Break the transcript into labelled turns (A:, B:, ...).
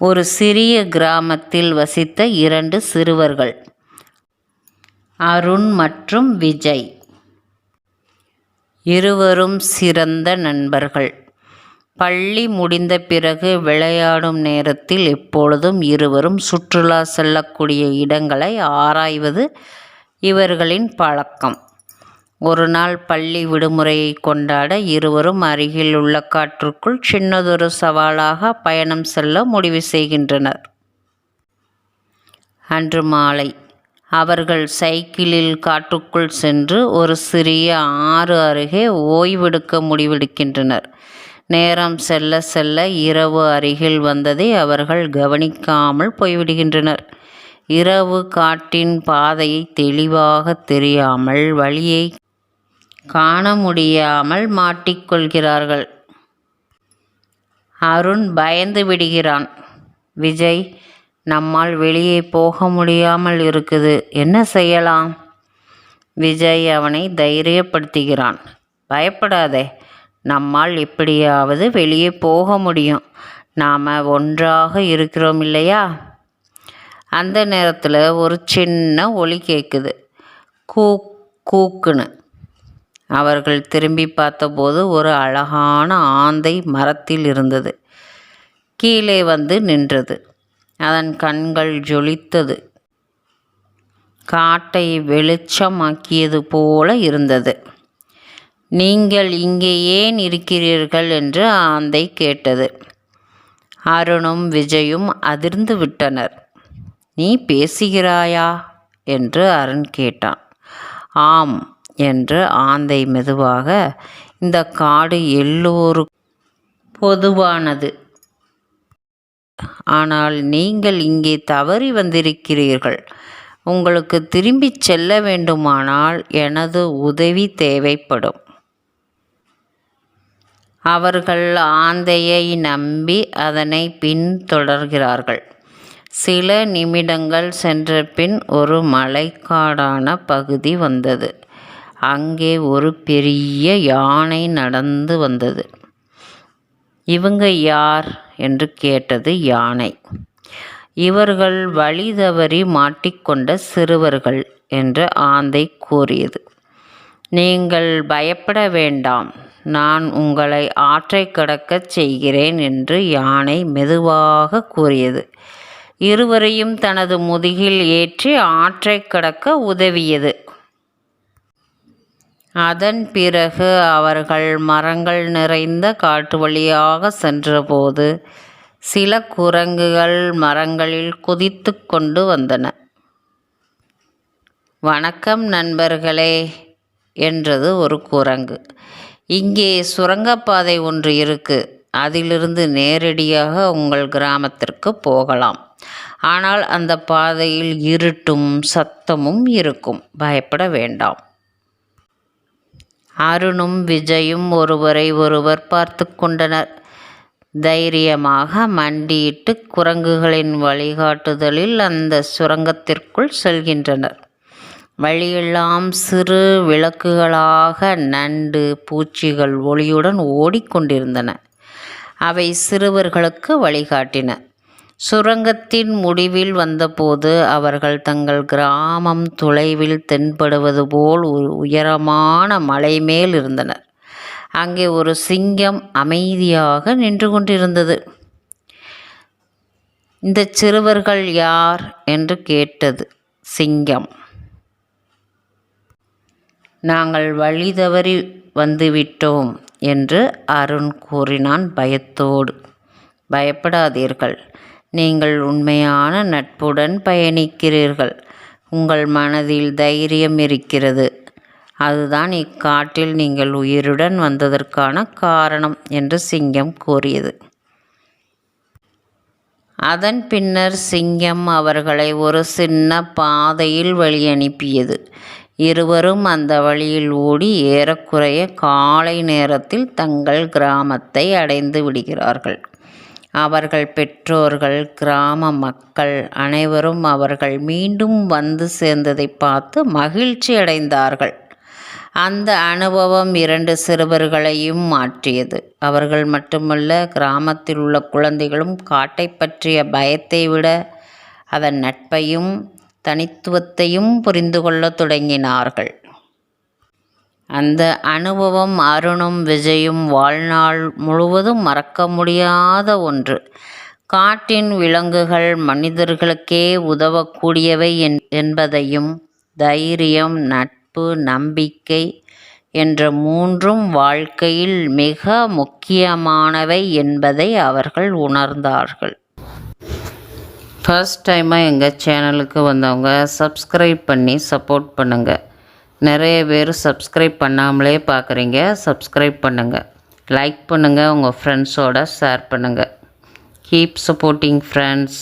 A: ஒரு சிறிய கிராமத்தில் வசித்த இரண்டு சிறுவர்கள் அருண் மற்றும் விஜய். இருவரும் சிறந்த நண்பர்கள். பள்ளி முடிந்த பிறகு விளையாடும் நேரத்தில் எப்பொழுதும் இருவரும் சுற்றுலா செல்லக்கூடிய இடங்களை ஆராய்வது இவர்களின் பழக்கம். ஒரு நாள் பள்ளி விடுமுறையை கொண்டாட இருவரும் அருகில் உள்ள காற்றுக்குள் சின்னதொரு சவாலாக பயணம் செல்ல முடிவு செய்கின்றனர். அன்று மாலை அவர்கள் சைக்கிளில் காட்டுக்குள் சென்று ஒரு சிறிய ஆறு அருகே ஓய்வெடுக்க முடிவெடுக்கின்றனர். நேரம் செல்ல செல்ல இரவு அருகில் வந்ததை அவர்கள் கவனிக்காமல் போய்விடுகின்றனர். இரவு காட்டின் பாதையை தெளிவாக தெரியாமல் வழியை காண முடியாமல் மாட்டிக்கொள்கிறார்கள். அருண் பயந்து விடுகிறான். விஜய் நம்மால் வெளியே போக முடியாமல் இருக்குது. என்ன செய்யலாம்? விஜய் அவனை தைரியப்படுத்துகிறான். பயப்படாதே. நம்மால் எப்படியாவது வெளியே போக முடியும். நாம் ஒன்றாக இருக்கிறோம் இல்லையா? அந்த நேரத்தில் ஒரு சின்ன ஒலி கேட்குது கூக் கூக்குன்னு. அவர்கள் திரும்பி பார்த்தபோது ஒரு அழகான ஆந்தை மரத்தில் இருந்தது. கீழே வந்து நின்றது. அதன் கண்கள் ஜொலித்தது. காட்டை வெளிச்சமாக்கியது போல இருந்தது. நீங்கள் இங்கே ஏன் இருக்கிறீர்கள்? என்று ஆந்தை கேட்டது. அருணும் விஜயும் அதிர்ந்து விட்டனர். நீ பேசுகிறாயா? என்று அருண் கேட்டான். ஆம் என்று ஆந்தை மெதுவாக இந்த காடு எல்லோரும் பொதுவானது. ஆனால் நீங்கள் இங்கே தவறி வந்திருக்கிறீர்கள். உங்களுக்கு திரும்பிச் செல்ல வேண்டுமானால் எனது உதவி தேவைப்படும். அவர்கள் ஆந்தையை நம்பி அதனை பின்தொடர்கிறார்கள். சில நிமிடங்கள் சென்ற பின் ஒரு மலைக்காடான பகுதி வந்தது. அங்கே ஒரு பெரிய யானை நடந்து வந்தது. இவங்க யார் என்று கேட்டது யானை. இவர்கள் வழி தவறி மாட்டிக்கொண்ட சிறுவர்கள் என்று ஆந்தை கூறியது. நீங்கள் பயப்பட வேண்டாம். நான் உங்களை ஆற்றை கடக்கச் செய்கிறேன் என்று யானை மெதுவாக கூறியது. இருவரையும் தனது முதுகில் ஏற்றி ஆற்றை கடக்க உதவியது. அதன் பிறகு அவர்கள் மரங்கள் நிறைந்த காட்டு வழியாக சென்றபோது சில குரங்குகள் மரங்களில் குதித்து கொண்டு வந்தன. வணக்கம் நண்பர்களே என்றது ஒரு குரங்கு. இங்கே சுரங்கப்பாதை ஒன்று இருக்கு. அதிலிருந்து நேரடியாக உங்கள் கிராமத்திற்கு போகலாம். ஆனால் அந்த பாதையில் இருட்டும் சத்தமும் இருக்கும். பயப்பட வேண்டாம். அருணும் விஜயும் ஒருவரை ஒருவர் பார்த்து கொண்டனர். தைரியமாக மண்டியிட்டு குரங்குகளின் வழிகாட்டுதலில் அந்த சுரங்கத்திற்குள் செல்கின்றனர். வழியெல்லாம் சிறு விளக்குகளாக நண்டு பூச்சிகள் ஒளியுடன் ஓடிக்கொண்டிருந்தன. அவை சிறுவர்களுக்கு வழிகாட்டின. சுரங்கத்தின் முடிவில் வந்தபோது அவர்கள் தங்கள் கிராமம் தொலைவில் தென்படுவது போல் ஒரு உயரமான மலை மேல் இருந்தனர். அங்கே ஒரு சிங்கம் அமைதியாக நின்று கொண்டிருந்தது. இந்த சிறுவர்கள் யார் என்று கேட்டது சிங்கம். நாங்கள் வழி தவறி வந்துவிட்டோம் என்று அருண் கூறினான் பயத்தோடு. பயப்படாதீர்கள். நீங்கள் உண்மையான நட்புடன் பயணிக்கிறீர்கள். உங்கள் மனதில் தைரியம் இருக்கிறது. அதுதான் இக்காட்டில் நீங்கள் உயிருடன் வந்ததற்கான காரணம் என்று சிங்கம் கூறியது. அதன் பின்னர் சிங்கம் அவர்களை ஒரு சின்ன பாதையில் வழி அனுப்பியது இருவரும் அந்த வழியில் ஓடி ஏறக்குறைய காலை நேரத்தில் தங்கள் கிராமத்தை அடைந்து விடுகிறார்கள். அவர்கள் பெற்றோர்கள் கிராம மக்கள் அனைவரும் அவர்கள் மீண்டும் வந்து சேர்ந்ததை பார்த்து மகிழ்ச்சி அடைந்தார்கள். அந்த அனுபவம் இரண்டு சிறுவர்களையும் மாற்றியது. அவர்கள் மட்டுமல்ல கிராமத்தில் உள்ள குழந்தைகளும் காட்டை பற்றிய பயத்தை விட அதன் நட்பையும் தனித்துவத்தையும் புரிந்து கொள்ளத் தொடங்கினார்கள். அந்த அனுபவம் அருணும் விஜயும் வாழ்நாள் முழுவதும் மறக்க முடியாத ஒன்று. காட்டின் விலங்குகள் மனிதர்களுக்கே உதவக்கூடியவை என் என்பதையும் தைரியம் நட்பு நம்பிக்கை என்ற மூன்றும் வாழ்க்கையில் மிக முக்கியமானவை என்பதை அவர்கள் உணர்ந்தார்கள். ஃபர்ஸ்ட் டைமாக எங்கள் சேனலுக்கு வந்தவங்க சப்ஸ்கிரைப் பண்ணி சப்போர்ட் பண்ணுங்கள் நிறைய பேர் சப்ஸ்கிரைப் பண்ணாமலே பார்க்குறீங்க. சப்ஸ்கிரைப் பண்ணுங்கள் லைக் பண்ணுங்கள் உங்கள் ஃப்ரெண்ட்ஸோட ஷேர் பண்ணுங்கள் கீப் சப்போர்ட்டிங் ஃப்ரெண்ட்ஸ்